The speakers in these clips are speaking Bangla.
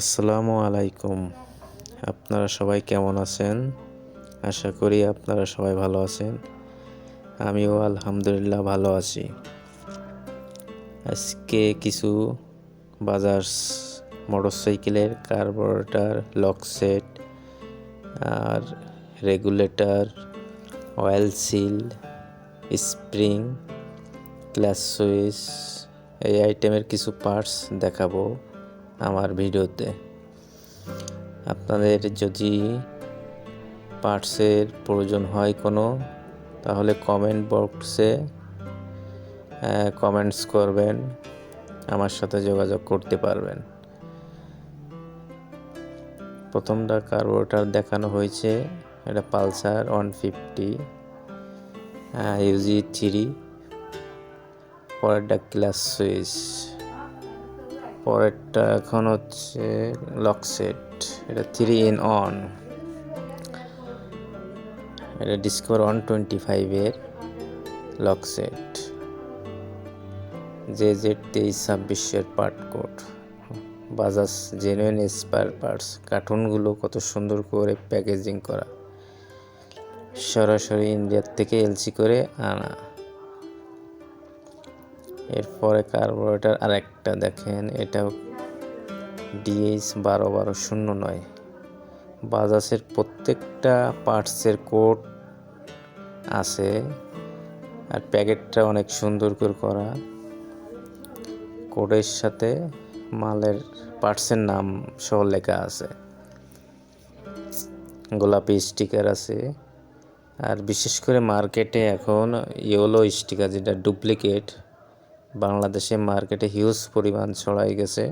আসসালামু আলাইকুম। আপনারা সবাই কেমন আছেন? আশা করি আপনারা সবাই ভালো আছেন। আমিও আলহামদুলিল্লাহ ভালো আছি। আজকে কিছু বাজাজ মোটরসাইকেলের কার্বোরেটর, লক সেট আর regulator, oil seal, spring clutch switch এই আইটেমের কিছু পার্টস দেখাবো। আমার ভিডিওতে। আপনাদের যদি পার্টসের প্রয়োজন হয় কোনো, তাহলে কমেন্ট বক্সে কমেন্টস করবেন, আমার সাথে যোগাযোগ করতে পারবেন। প্রথমটা কার্বোরেটার দেখানো হয়েছে, এটা Pulsar one fifty UG three পরেরটা ক্লাস সুইচ। পরেরটা এখন হচ্ছে লক সেট। এটা থ্রি ইন অন এটা ডিসকভার ওয়ান টোয়েন্টি ফাইভের লক সেট। যে জেড তেইশ ছাব্বিশের part code Bajaj genuine spare parts কার্টুনগুলো কত সুন্দর করে প্যাকেজিং করা। সরাসরি ইন্ডিয়ার থেকে এলসি করে আনা। এরপরে কার্বোরেটার আরেকটা দেখেন, এটাও ডিএইচ বারো বারো শূন্য নয়। বাজাজের প্রত্যেকটা পার্টসের কোড আছে আর প্যাকেটটা অনেক সুন্দর করে করা। কোডের সাথে মালের পার্টসের নাম সহ লেখা আছে। গোলাপি স্টিকার আছে। আর বিশেষ করে মার্কেটে এখন ইয়েলো স্টিকার যেটা ডুপ্লিকেট বাংলাদেশে মার্কেটে হিউজ পরিমাণ ছড়াই গেছে।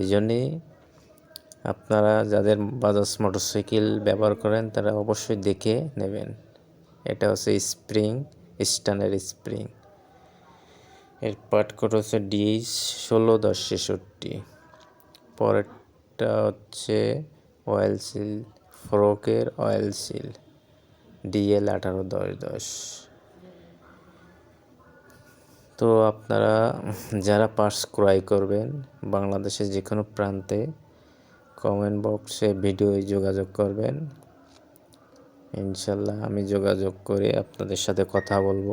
এই জন্যে আপনারা যাদের বাজাজ মোটরসাইকেল ব্যবহার করেন, তারা অবশ্যই দেখে নেবেন। এটা হচ্ছে স্প্রিং স্টানের স্প্রিং এর পার্ট কোড হচ্ছে ডিএইচ ষোলো দশ ছেষট্টি। পরেরটা হচ্ছে অয়েল সিল ফ্রকের অয়েল সিল ডিএল আঠারো দশ দশ। তো আপনারা যারা পার্স ক্রয় করবেন বাংলাদেশের যে কোনো প্রান্তে কমেন্ট বক্সে ভিডিও যোগাযোগ করবেন। ইনশাল্লাহ আমি যোগাযোগ করে আপনাদের সাথে কথা বলব।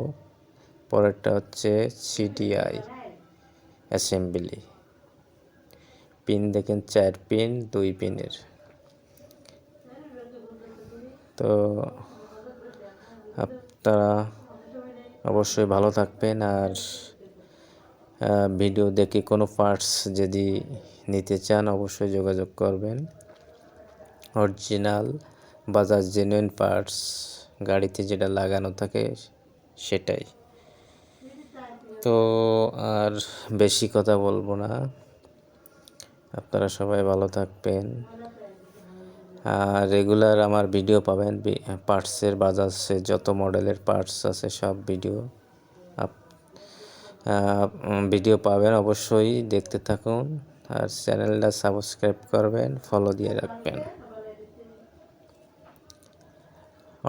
পরেরটা হচ্ছে সিডিআই অ্যাসেম্বলি পিন দেখেন চার পিন দুই পিনের তো আপনারা অবশ্যই ভালো থাকবেন আর ভিডিও দেখে কোনো পার্টস যদি নিতে চান অবশ্যই যোগাযোগ করবেন। অরিজিনাল বাজাজ জেনুইন পার্টস গাড়িতে যেটা লাগানো থাকে সেটাই। তো আর বেশি কথা বলব না। আপনারা সবাই ভালো থাকবেন। রেগুলার আমার ভিডিও পাবেন পার্টসের বাজাজের যত মডেলের পার্টস আছে সব ভিডিও ভিডিও পাবেন অবশ্যই, দেখতে থাকুন। আর চ্যানেলটা সাবস্ক্রাইব করবেন ফলো দিয়ে রাখবেন।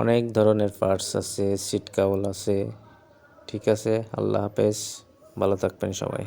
অনেক ধরনের পার্টস আছে সিট কাউল আছে। ঠিক আছে, আল্লাহ হাফেজ, ভালো থাকবেন সবাই।